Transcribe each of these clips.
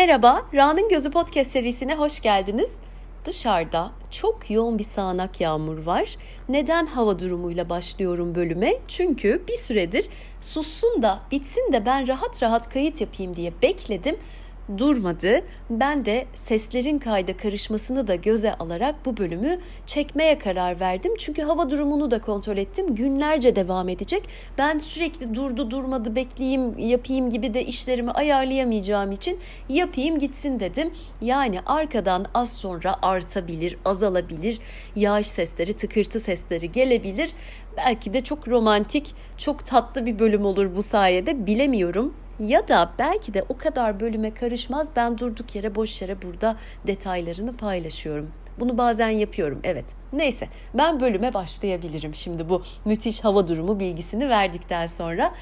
Merhaba, Ra'nın Gözü Podcast serisine hoş geldiniz. Dışarıda çok yoğun bir sağanak yağmur var. Neden hava durumuyla başlıyorum bölüme? Çünkü bir süredir sussun da bitsin de ben rahat rahat kayıt yapayım diye bekledim durmadı. Ben de seslerin kayda karışmasını da göze alarak bu bölümü çekmeye karar verdim. Çünkü hava durumunu da kontrol ettim. Günlerce devam edecek. Ben sürekli durdu durmadı bekleyeyim yapayım gibi de işlerimi ayarlayamayacağım için yapayım gitsin dedim. Yani arkadan az sonra artabilir, azalabilir. Yağış sesleri, tıkırtı sesleri gelebilir. Belki de çok romantik, çok tatlı bir bölüm olur bu sayede bilemiyorum. Ya da belki de o kadar bölüme karışmaz. Ben durduk yere boş yere burada detaylarını paylaşıyorum. Bunu bazen yapıyorum evet. Neyse ben bölüme başlayabilirim şimdi bu müthiş hava durumu bilgisini verdikten sonra.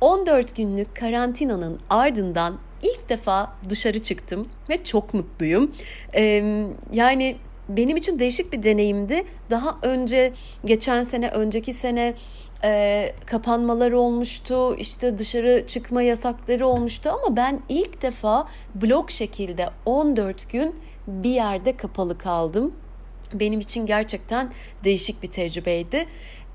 14 günlük karantinanın ardından ilk defa dışarı çıktım ve çok mutluyum. Ee, yani benim için değişik bir deneyimdi. Daha önce geçen sene, önceki sene e, kapanmalar olmuştu, işte dışarı çıkma yasakları olmuştu ama ben ilk defa blok şekilde 14 gün bir yerde kapalı kaldım. Benim için gerçekten değişik bir tecrübeydi.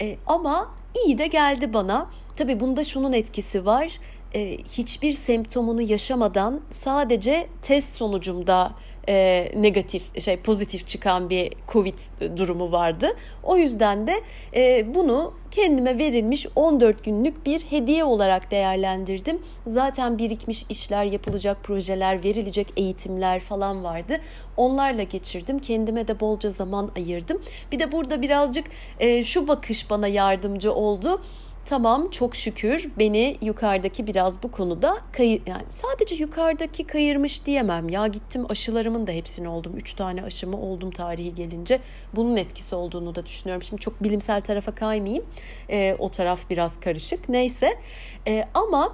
E, ama iyi de geldi bana. Tabii bunda şunun etkisi var. E, hiçbir semptomunu yaşamadan sadece test sonucumda e, negatif şey pozitif çıkan bir covid durumu vardı. O yüzden de e, bunu kendime verilmiş 14 günlük bir hediye olarak değerlendirdim. Zaten birikmiş işler, yapılacak projeler, verilecek eğitimler falan vardı. Onlarla geçirdim. Kendime de bolca zaman ayırdım. Bir de burada birazcık e, şu bakış bana yardımcı oldu Tamam çok şükür beni yukarıdaki biraz bu konuda kayır yani sadece yukarıdaki kayırmış diyemem ya gittim aşılarımın da hepsini oldum. Üç tane aşımı oldum tarihi gelince. Bunun etkisi olduğunu da düşünüyorum. Şimdi çok bilimsel tarafa kaymayayım. E, o taraf biraz karışık. Neyse e, ama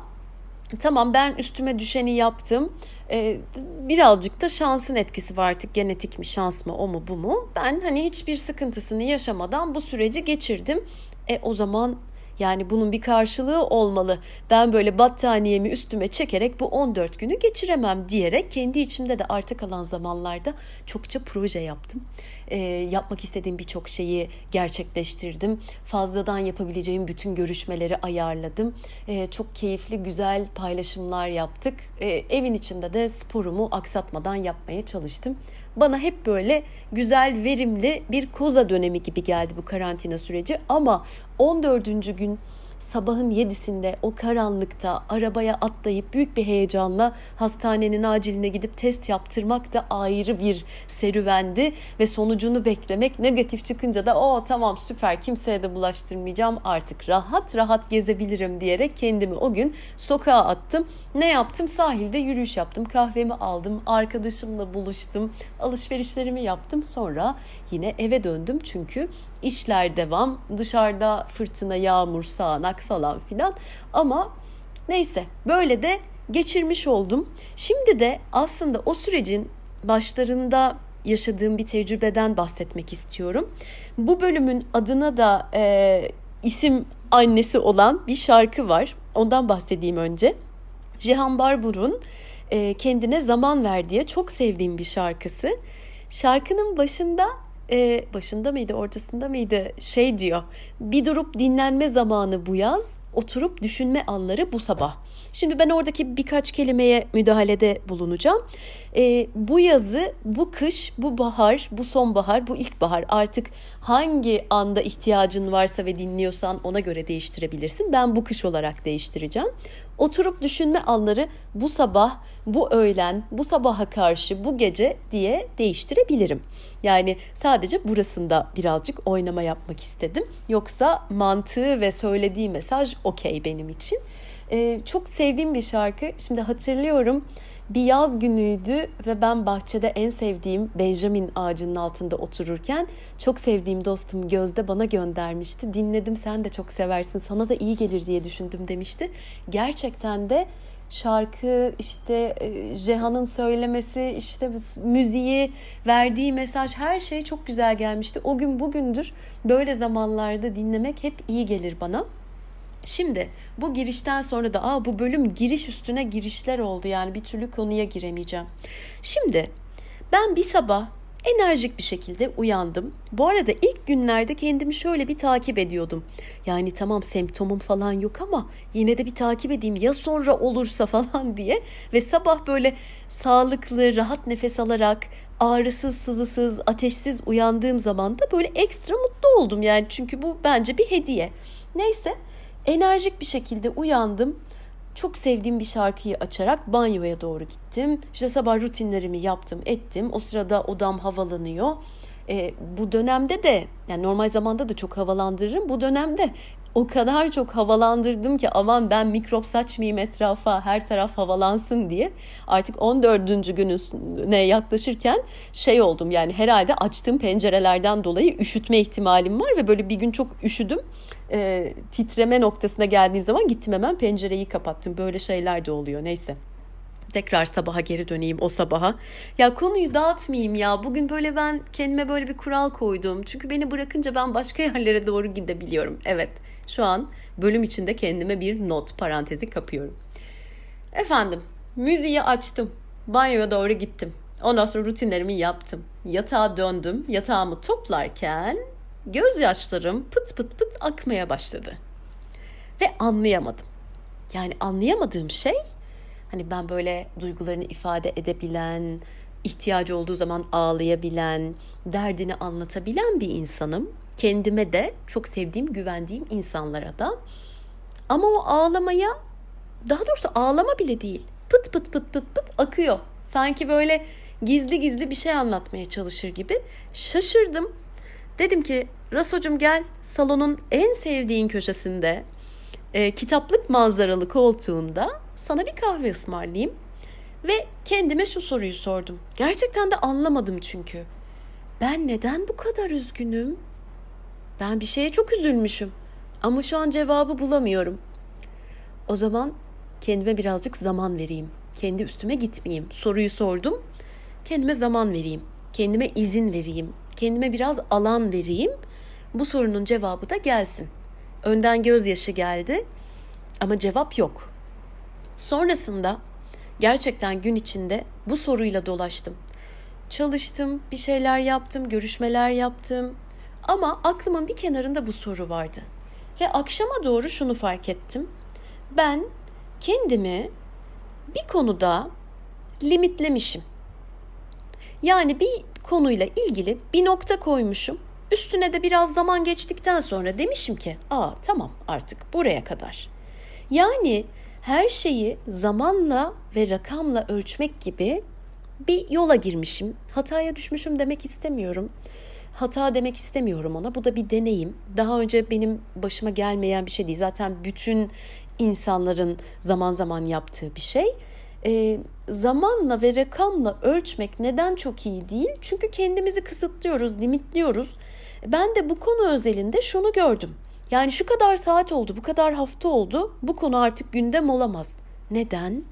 tamam ben üstüme düşeni yaptım. Ee, birazcık da şansın etkisi var artık genetik mi şans mı o mu bu mu? Ben hani hiçbir sıkıntısını yaşamadan bu süreci geçirdim. E o zaman yani bunun bir karşılığı olmalı. Ben böyle battaniyemi üstüme çekerek bu 14 günü geçiremem diyerek kendi içimde de arta kalan zamanlarda çokça proje yaptım. E, yapmak istediğim birçok şeyi gerçekleştirdim. Fazladan yapabileceğim bütün görüşmeleri ayarladım. E, çok keyifli, güzel paylaşımlar yaptık. E, evin içinde de sporumu aksatmadan yapmaya çalıştım bana hep böyle güzel, verimli bir koza dönemi gibi geldi bu karantina süreci. Ama 14. gün sabahın yedisinde o karanlıkta arabaya atlayıp büyük bir heyecanla hastanenin aciline gidip test yaptırmak da ayrı bir serüvendi ve sonucunu beklemek negatif çıkınca da o tamam süper kimseye de bulaştırmayacağım artık rahat rahat gezebilirim diyerek kendimi o gün sokağa attım. Ne yaptım? Sahilde yürüyüş yaptım. Kahvemi aldım. Arkadaşımla buluştum. Alışverişlerimi yaptım. Sonra yine eve döndüm çünkü işler devam. Dışarıda fırtına, yağmur, sağanak falan filan. Ama neyse böyle de geçirmiş oldum. Şimdi de aslında o sürecin başlarında yaşadığım bir tecrübeden bahsetmek istiyorum. Bu bölümün adına da e, isim annesi olan bir şarkı var. Ondan bahsedeyim önce. Cihan Barbur'un e, kendine zaman ver diye çok sevdiğim bir şarkısı. Şarkının başında e, başında mıydı ortasında mıydı şey diyor bir durup dinlenme zamanı bu yaz oturup düşünme anları bu sabah. Şimdi ben oradaki birkaç kelimeye müdahalede bulunacağım. E, bu yazı, bu kış, bu bahar, bu sonbahar, bu ilkbahar artık hangi anda ihtiyacın varsa ve dinliyorsan ona göre değiştirebilirsin. Ben bu kış olarak değiştireceğim. Oturup düşünme anları bu sabah, bu öğlen, bu sabaha karşı, bu gece diye değiştirebilirim. Yani sadece burasında birazcık oynama yapmak istedim. Yoksa mantığı ve söylediği mesaj okey benim için. Ee, çok sevdiğim bir şarkı. Şimdi hatırlıyorum bir yaz günüydü ve ben bahçede en sevdiğim Benjamin ağacının altında otururken çok sevdiğim dostum Gözde bana göndermişti. Dinledim sen de çok seversin sana da iyi gelir diye düşündüm demişti. Gerçekten de şarkı işte Jehan'ın söylemesi işte müziği verdiği mesaj her şey çok güzel gelmişti. O gün bugündür böyle zamanlarda dinlemek hep iyi gelir bana. Şimdi bu girişten sonra da aa bu bölüm giriş üstüne girişler oldu yani bir türlü konuya giremeyeceğim. Şimdi ben bir sabah enerjik bir şekilde uyandım. Bu arada ilk günlerde kendimi şöyle bir takip ediyordum. Yani tamam semptomum falan yok ama yine de bir takip edeyim ya sonra olursa falan diye. Ve sabah böyle sağlıklı, rahat nefes alarak ağrısız, sızısız, ateşsiz uyandığım zaman da böyle ekstra mutlu oldum. Yani çünkü bu bence bir hediye. Neyse enerjik bir şekilde uyandım çok sevdiğim bir şarkıyı açarak banyoya doğru gittim. İşte sabah rutinlerimi yaptım, ettim. O sırada odam havalanıyor. E, bu dönemde de yani normal zamanda da çok havalandırırım. Bu dönemde o kadar çok havalandırdım ki aman ben mikrop saçmayayım etrafa her taraf havalansın diye. Artık 14. gününe yaklaşırken şey oldum yani herhalde açtığım pencerelerden dolayı üşütme ihtimalim var ve böyle bir gün çok üşüdüm. E, titreme noktasına geldiğim zaman gittim hemen pencereyi kapattım. Böyle şeyler de oluyor neyse tekrar sabaha geri döneyim o sabaha. Ya konuyu dağıtmayayım ya. Bugün böyle ben kendime böyle bir kural koydum. Çünkü beni bırakınca ben başka yerlere doğru gidebiliyorum. Evet şu an bölüm içinde kendime bir not parantezi kapıyorum. Efendim müziği açtım. Banyoya doğru gittim. Ondan sonra rutinlerimi yaptım. Yatağa döndüm. Yatağımı toplarken gözyaşlarım pıt pıt pıt akmaya başladı. Ve anlayamadım. Yani anlayamadığım şey Hani ben böyle duygularını ifade edebilen, ihtiyacı olduğu zaman ağlayabilen, derdini anlatabilen bir insanım. Kendime de çok sevdiğim, güvendiğim insanlara da. Ama o ağlamaya, daha doğrusu ağlama bile değil. Pıt pıt pıt pıt pıt akıyor. Sanki böyle gizli gizli bir şey anlatmaya çalışır gibi. Şaşırdım. Dedim ki Raso'cum gel salonun en sevdiğin köşesinde e, kitaplık manzaralı koltuğunda sana bir kahve ısmarlayayım. Ve kendime şu soruyu sordum. Gerçekten de anlamadım çünkü. Ben neden bu kadar üzgünüm? Ben bir şeye çok üzülmüşüm. Ama şu an cevabı bulamıyorum. O zaman kendime birazcık zaman vereyim. Kendi üstüme gitmeyeyim. Soruyu sordum. Kendime zaman vereyim. Kendime izin vereyim. Kendime biraz alan vereyim. Bu sorunun cevabı da gelsin. Önden gözyaşı geldi ama cevap yok. Sonrasında gerçekten gün içinde bu soruyla dolaştım. Çalıştım, bir şeyler yaptım, görüşmeler yaptım. Ama aklımın bir kenarında bu soru vardı. Ve akşama doğru şunu fark ettim. Ben kendimi bir konuda limitlemişim. Yani bir konuyla ilgili bir nokta koymuşum. Üstüne de biraz zaman geçtikten sonra demişim ki, "Aa tamam artık buraya kadar." Yani her şeyi zamanla ve rakamla ölçmek gibi bir yola girmişim. Hataya düşmüşüm demek istemiyorum. Hata demek istemiyorum ona. Bu da bir deneyim. Daha önce benim başıma gelmeyen bir şey değil. Zaten bütün insanların zaman zaman yaptığı bir şey. E, zamanla ve rakamla ölçmek neden çok iyi değil? Çünkü kendimizi kısıtlıyoruz, limitliyoruz. Ben de bu konu özelinde şunu gördüm. Yani şu kadar saat oldu, bu kadar hafta oldu. Bu konu artık gündem olamaz. Neden?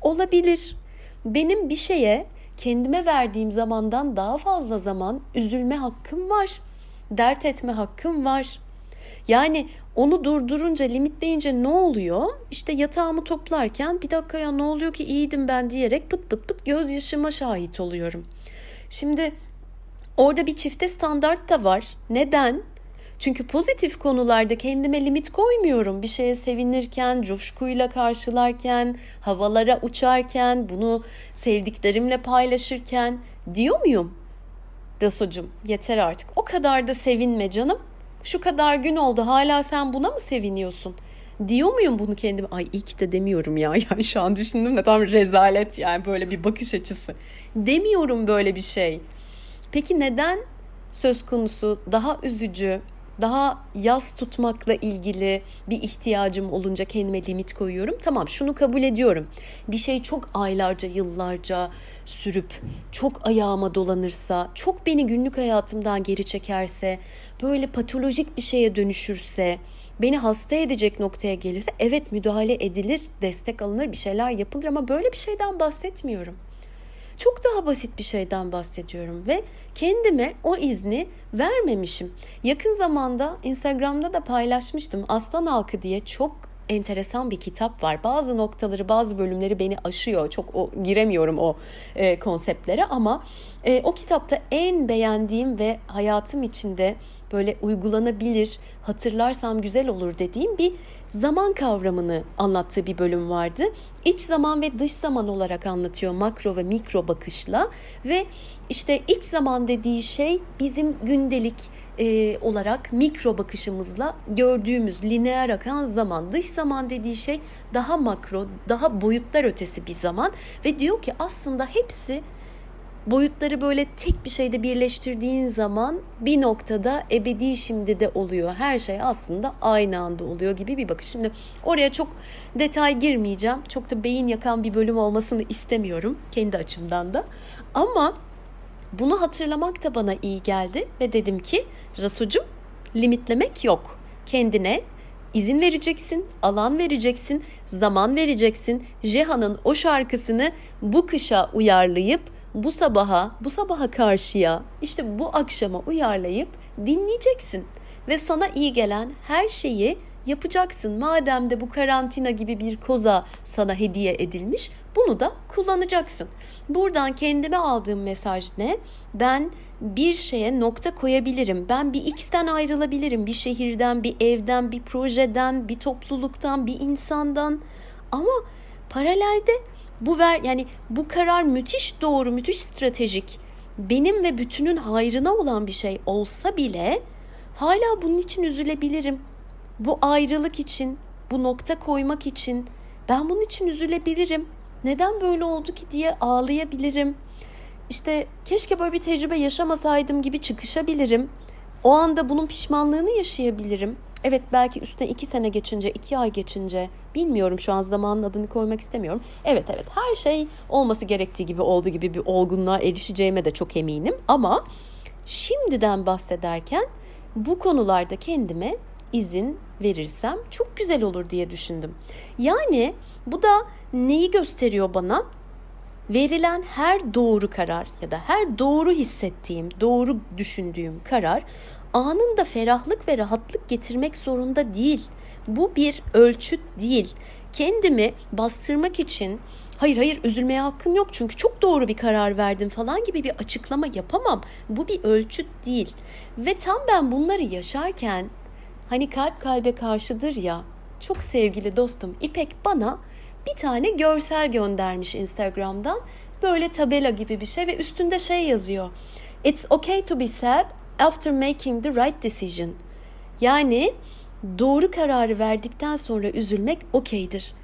Olabilir. Benim bir şeye kendime verdiğim zamandan daha fazla zaman üzülme hakkım var. Dert etme hakkım var. Yani onu durdurunca, limitleyince ne oluyor? İşte yatağımı toplarken bir dakika ya ne oluyor ki iyiydim ben diyerek pıt pıt pıt gözyaşıma şahit oluyorum. Şimdi orada bir çifte standart da var. Neden? Çünkü pozitif konularda kendime limit koymuyorum. Bir şeye sevinirken, coşkuyla karşılarken, havalara uçarken, bunu sevdiklerimle paylaşırken diyor muyum? Rasocum yeter artık. O kadar da sevinme canım. Şu kadar gün oldu hala sen buna mı seviniyorsun? Diyor muyum bunu kendime? Ay iyi ki de demiyorum ya. Yani şu an düşündüm de tam rezalet yani böyle bir bakış açısı. Demiyorum böyle bir şey. Peki neden söz konusu daha üzücü, daha yaz tutmakla ilgili bir ihtiyacım olunca kendime limit koyuyorum. Tamam şunu kabul ediyorum. Bir şey çok aylarca, yıllarca sürüp çok ayağıma dolanırsa, çok beni günlük hayatımdan geri çekerse, böyle patolojik bir şeye dönüşürse, beni hasta edecek noktaya gelirse evet müdahale edilir, destek alınır, bir şeyler yapılır ama böyle bir şeyden bahsetmiyorum. Çok daha basit bir şeyden bahsediyorum ve kendime o izni vermemişim. Yakın zamanda Instagram'da da paylaşmıştım. Aslan Halkı diye çok enteresan bir kitap var. Bazı noktaları, bazı bölümleri beni aşıyor. Çok o giremiyorum o e, konseptlere ama e, o kitapta en beğendiğim ve hayatım içinde böyle uygulanabilir, hatırlarsam güzel olur dediğim bir zaman kavramını anlattığı bir bölüm vardı. İç zaman ve dış zaman olarak anlatıyor makro ve mikro bakışla ve işte iç zaman dediği şey bizim gündelik e, olarak mikro bakışımızla gördüğümüz lineer akan zaman. Dış zaman dediği şey daha makro, daha boyutlar ötesi bir zaman ve diyor ki aslında hepsi boyutları böyle tek bir şeyde birleştirdiğin zaman bir noktada ebedi şimdi de oluyor. Her şey aslında aynı anda oluyor gibi bir bakış. Şimdi oraya çok detay girmeyeceğim. Çok da beyin yakan bir bölüm olmasını istemiyorum kendi açımdan da. Ama bunu hatırlamak da bana iyi geldi ve dedim ki Rasucum limitlemek yok. Kendine izin vereceksin, alan vereceksin, zaman vereceksin. Jeha'nın o şarkısını bu kışa uyarlayıp bu sabaha, bu sabaha karşıya, işte bu akşama uyarlayıp dinleyeceksin ve sana iyi gelen her şeyi yapacaksın. Madem de bu karantina gibi bir koza sana hediye edilmiş, bunu da kullanacaksın. Buradan kendime aldığım mesaj ne? Ben bir şeye nokta koyabilirim. Ben bir X'ten ayrılabilirim. Bir şehirden, bir evden, bir projeden, bir topluluktan, bir insandan. Ama paralelde bu ver yani bu karar müthiş doğru, müthiş stratejik. Benim ve bütünün hayrına olan bir şey olsa bile hala bunun için üzülebilirim. Bu ayrılık için, bu nokta koymak için ben bunun için üzülebilirim. Neden böyle oldu ki diye ağlayabilirim. İşte keşke böyle bir tecrübe yaşamasaydım gibi çıkışabilirim. O anda bunun pişmanlığını yaşayabilirim. Evet belki üstüne iki sene geçince, iki ay geçince bilmiyorum şu an zamanın adını koymak istemiyorum. Evet evet her şey olması gerektiği gibi olduğu gibi bir olgunluğa erişeceğime de çok eminim. Ama şimdiden bahsederken bu konularda kendime izin verirsem çok güzel olur diye düşündüm. Yani bu da neyi gösteriyor bana? Verilen her doğru karar ya da her doğru hissettiğim, doğru düşündüğüm karar anında ferahlık ve rahatlık getirmek zorunda değil. Bu bir ölçüt değil. Kendimi bastırmak için hayır hayır üzülmeye hakkın yok çünkü çok doğru bir karar verdim falan gibi bir açıklama yapamam. Bu bir ölçüt değil. Ve tam ben bunları yaşarken hani kalp kalbe karşıdır ya çok sevgili dostum İpek bana bir tane görsel göndermiş Instagram'dan. Böyle tabela gibi bir şey ve üstünde şey yazıyor. It's okay to be sad after making the right decision. Yani doğru kararı verdikten sonra üzülmek okeydir.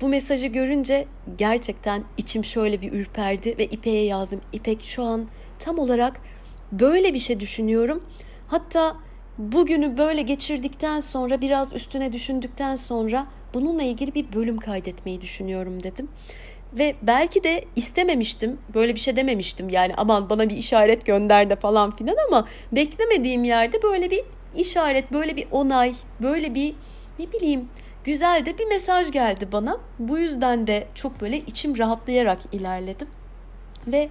Bu mesajı görünce gerçekten içim şöyle bir ürperdi ve İpek'e yazdım. İpek şu an tam olarak böyle bir şey düşünüyorum. Hatta bugünü böyle geçirdikten sonra biraz üstüne düşündükten sonra bununla ilgili bir bölüm kaydetmeyi düşünüyorum dedim. Ve belki de istememiştim, böyle bir şey dememiştim yani aman bana bir işaret gönder de falan filan ama beklemediğim yerde böyle bir işaret, böyle bir onay, böyle bir ne bileyim güzel de bir mesaj geldi bana. Bu yüzden de çok böyle içim rahatlayarak ilerledim. Ve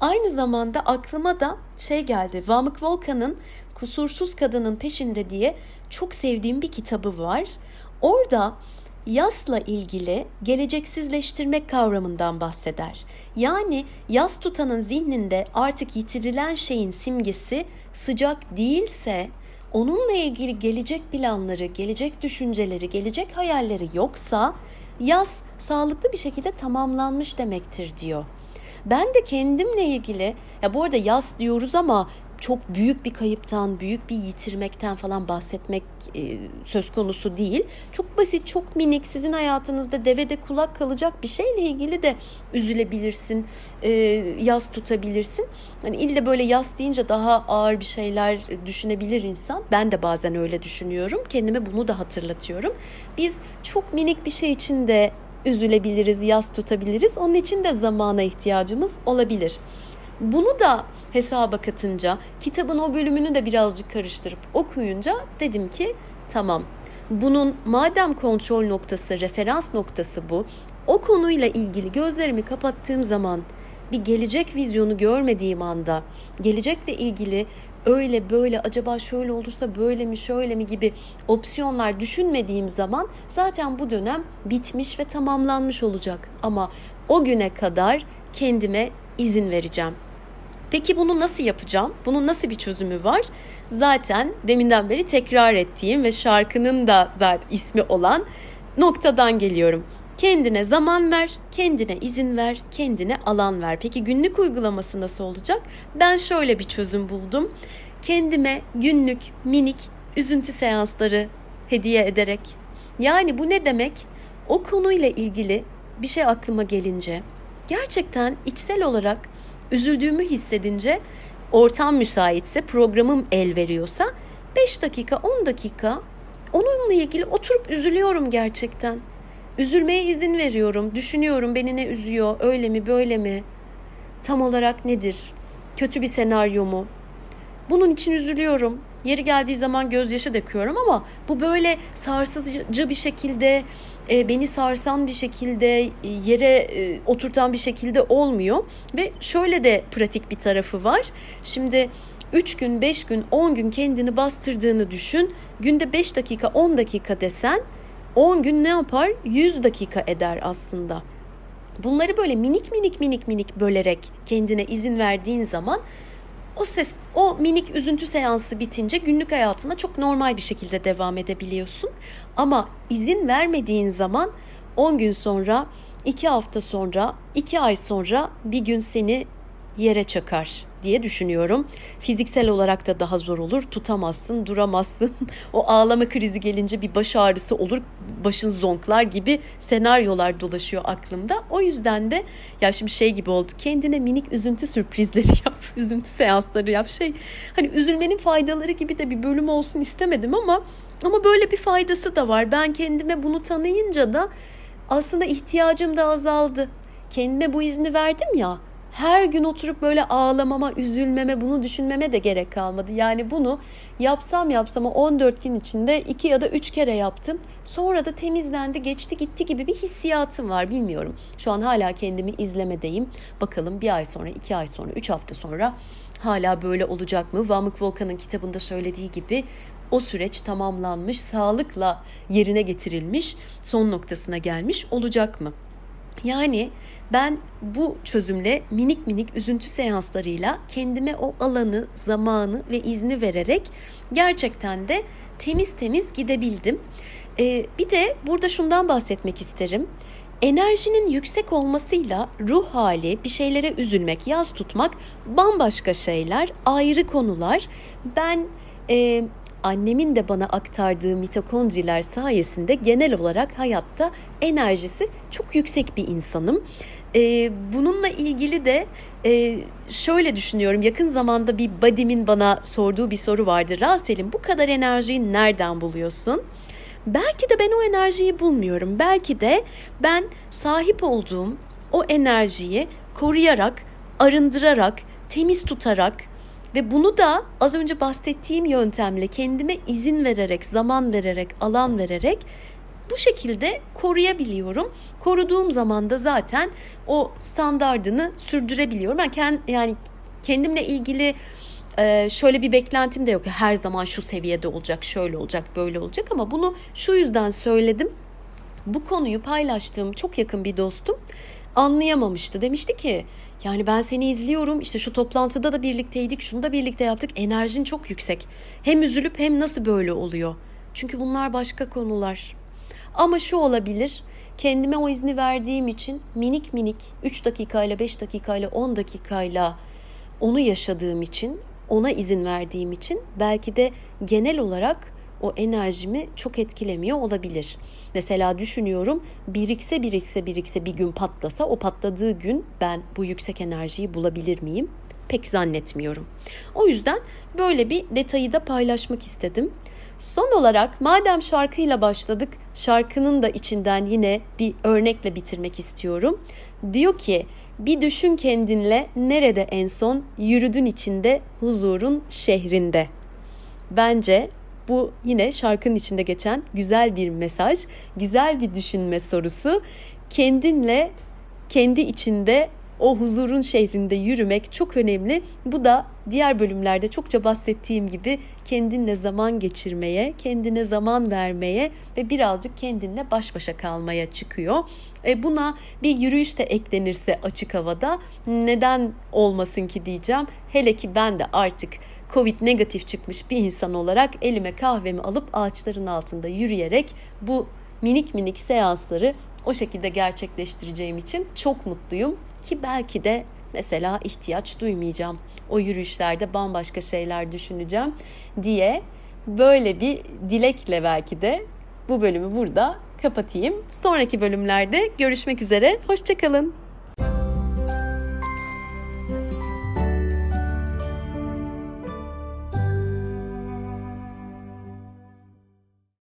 aynı zamanda aklıma da şey geldi. Vamık Volkan'ın Kusursuz Kadının Peşinde diye çok sevdiğim bir kitabı var. Orada yasla ilgili geleceksizleştirmek kavramından bahseder. Yani yas tutanın zihninde artık yitirilen şeyin simgesi sıcak değilse onunla ilgili gelecek planları, gelecek düşünceleri, gelecek hayalleri yoksa yaz sağlıklı bir şekilde tamamlanmış demektir diyor. Ben de kendimle ilgili ya bu arada yaz diyoruz ama çok büyük bir kayıptan, büyük bir yitirmekten falan bahsetmek e, söz konusu değil. Çok basit, çok minik sizin hayatınızda devede kulak kalacak bir şeyle ilgili de üzülebilirsin, e, yaz tutabilirsin. Hani ille böyle yaz deyince daha ağır bir şeyler düşünebilir insan. Ben de bazen öyle düşünüyorum. Kendime bunu da hatırlatıyorum. Biz çok minik bir şey için de üzülebiliriz, yaz tutabiliriz. Onun için de zamana ihtiyacımız olabilir. Bunu da hesaba katınca kitabın o bölümünü de birazcık karıştırıp okuyunca dedim ki tamam bunun madem kontrol noktası, referans noktası bu. O konuyla ilgili gözlerimi kapattığım zaman bir gelecek vizyonu görmediğim anda, gelecekle ilgili öyle böyle acaba şöyle olursa böyle mi şöyle mi gibi opsiyonlar düşünmediğim zaman zaten bu dönem bitmiş ve tamamlanmış olacak. Ama o güne kadar kendime izin vereceğim. Peki bunu nasıl yapacağım? Bunun nasıl bir çözümü var? Zaten deminden beri tekrar ettiğim ve şarkının da zaten ismi olan noktadan geliyorum. Kendine zaman ver, kendine izin ver, kendine alan ver. Peki günlük uygulaması nasıl olacak? Ben şöyle bir çözüm buldum. Kendime günlük minik üzüntü seansları hediye ederek. Yani bu ne demek? O konuyla ilgili bir şey aklıma gelince gerçekten içsel olarak üzüldüğümü hissedince ortam müsaitse, programım el veriyorsa 5 dakika, 10 dakika onunla ilgili oturup üzülüyorum gerçekten. Üzülmeye izin veriyorum. Düşünüyorum beni ne üzüyor, öyle mi, böyle mi? Tam olarak nedir? Kötü bir senaryo mu? Bunun için üzülüyorum. Yeri geldiği zaman gözyaşı döküyorum ama bu böyle sarsıcı bir şekilde e, beni sarsan bir şekilde e, yere e, oturtan bir şekilde olmuyor ve şöyle de pratik bir tarafı var. Şimdi 3 gün, 5 gün, 10 gün kendini bastırdığını düşün. Günde 5 dakika, 10 dakika desen 10 gün ne yapar? 100 dakika eder aslında. Bunları böyle minik minik minik minik bölerek kendine izin verdiğin zaman o ses, o minik üzüntü seansı bitince günlük hayatına çok normal bir şekilde devam edebiliyorsun. Ama izin vermediğin zaman 10 gün sonra, 2 hafta sonra, 2 ay sonra bir gün seni yere çakar diye düşünüyorum. Fiziksel olarak da daha zor olur. Tutamazsın, duramazsın. o ağlama krizi gelince bir baş ağrısı olur. Başın zonklar gibi senaryolar dolaşıyor aklımda. O yüzden de ya şimdi şey gibi oldu. Kendine minik üzüntü sürprizleri yap. üzüntü seansları yap. Şey hani üzülmenin faydaları gibi de bir bölüm olsun istemedim ama ama böyle bir faydası da var. Ben kendime bunu tanıyınca da aslında ihtiyacım da azaldı. Kendime bu izni verdim ya her gün oturup böyle ağlamama, üzülmeme, bunu düşünmeme de gerek kalmadı. Yani bunu yapsam yapsam 14 gün içinde 2 ya da 3 kere yaptım. Sonra da temizlendi, geçti gitti gibi bir hissiyatım var bilmiyorum. Şu an hala kendimi izlemedeyim. Bakalım bir ay sonra, 2 ay sonra, 3 hafta sonra hala böyle olacak mı? Vamık Volkan'ın kitabında söylediği gibi o süreç tamamlanmış, sağlıkla yerine getirilmiş, son noktasına gelmiş olacak mı? Yani ben bu çözümle minik minik üzüntü seanslarıyla kendime o alanı, zamanı ve izni vererek gerçekten de temiz temiz gidebildim. Ee, bir de burada şundan bahsetmek isterim. Enerjinin yüksek olmasıyla ruh hali, bir şeylere üzülmek, yaz tutmak bambaşka şeyler, ayrı konular. Ben e, annemin de bana aktardığı mitokondriler sayesinde genel olarak hayatta enerjisi çok yüksek bir insanım. Ee, bununla ilgili de e, şöyle düşünüyorum. Yakın zamanda bir badimin bana sorduğu bir soru vardı. Rasel'in bu kadar enerjiyi nereden buluyorsun? Belki de ben o enerjiyi bulmuyorum. Belki de ben sahip olduğum o enerjiyi koruyarak, arındırarak, temiz tutarak ve bunu da az önce bahsettiğim yöntemle kendime izin vererek, zaman vererek, alan vererek bu şekilde koruyabiliyorum. Koruduğum zaman da zaten o standardını sürdürebiliyorum. Ben kend, yani kendimle ilgili e, şöyle bir beklentim de yok. Her zaman şu seviyede olacak, şöyle olacak, böyle olacak ama bunu şu yüzden söyledim. Bu konuyu paylaştığım çok yakın bir dostum anlayamamıştı. Demişti ki yani ben seni izliyorum işte şu toplantıda da birlikteydik şunu da birlikte yaptık enerjin çok yüksek. Hem üzülüp hem nasıl böyle oluyor? Çünkü bunlar başka konular. Ama şu olabilir kendime o izni verdiğim için minik minik 3 dakikayla 5 dakikayla 10 dakikayla onu yaşadığım için ona izin verdiğim için belki de genel olarak o enerjimi çok etkilemiyor olabilir. Mesela düşünüyorum birikse birikse birikse bir gün patlasa o patladığı gün ben bu yüksek enerjiyi bulabilir miyim? Pek zannetmiyorum. O yüzden böyle bir detayı da paylaşmak istedim. Son olarak madem şarkıyla başladık, şarkının da içinden yine bir örnekle bitirmek istiyorum. Diyor ki, bir düşün kendinle nerede en son yürüdün içinde huzurun şehrinde. Bence bu yine şarkının içinde geçen güzel bir mesaj, güzel bir düşünme sorusu. Kendinle kendi içinde o huzurun şehrinde yürümek çok önemli. Bu da diğer bölümlerde çokça bahsettiğim gibi kendinle zaman geçirmeye, kendine zaman vermeye ve birazcık kendinle baş başa kalmaya çıkıyor. E buna bir yürüyüş de eklenirse açık havada neden olmasın ki diyeceğim. Hele ki ben de artık Covid negatif çıkmış bir insan olarak elime kahvemi alıp ağaçların altında yürüyerek bu minik minik seansları o şekilde gerçekleştireceğim için çok mutluyum ki belki de mesela ihtiyaç duymayacağım. O yürüyüşlerde bambaşka şeyler düşüneceğim diye böyle bir dilekle belki de bu bölümü burada kapatayım. Sonraki bölümlerde görüşmek üzere. Hoşçakalın.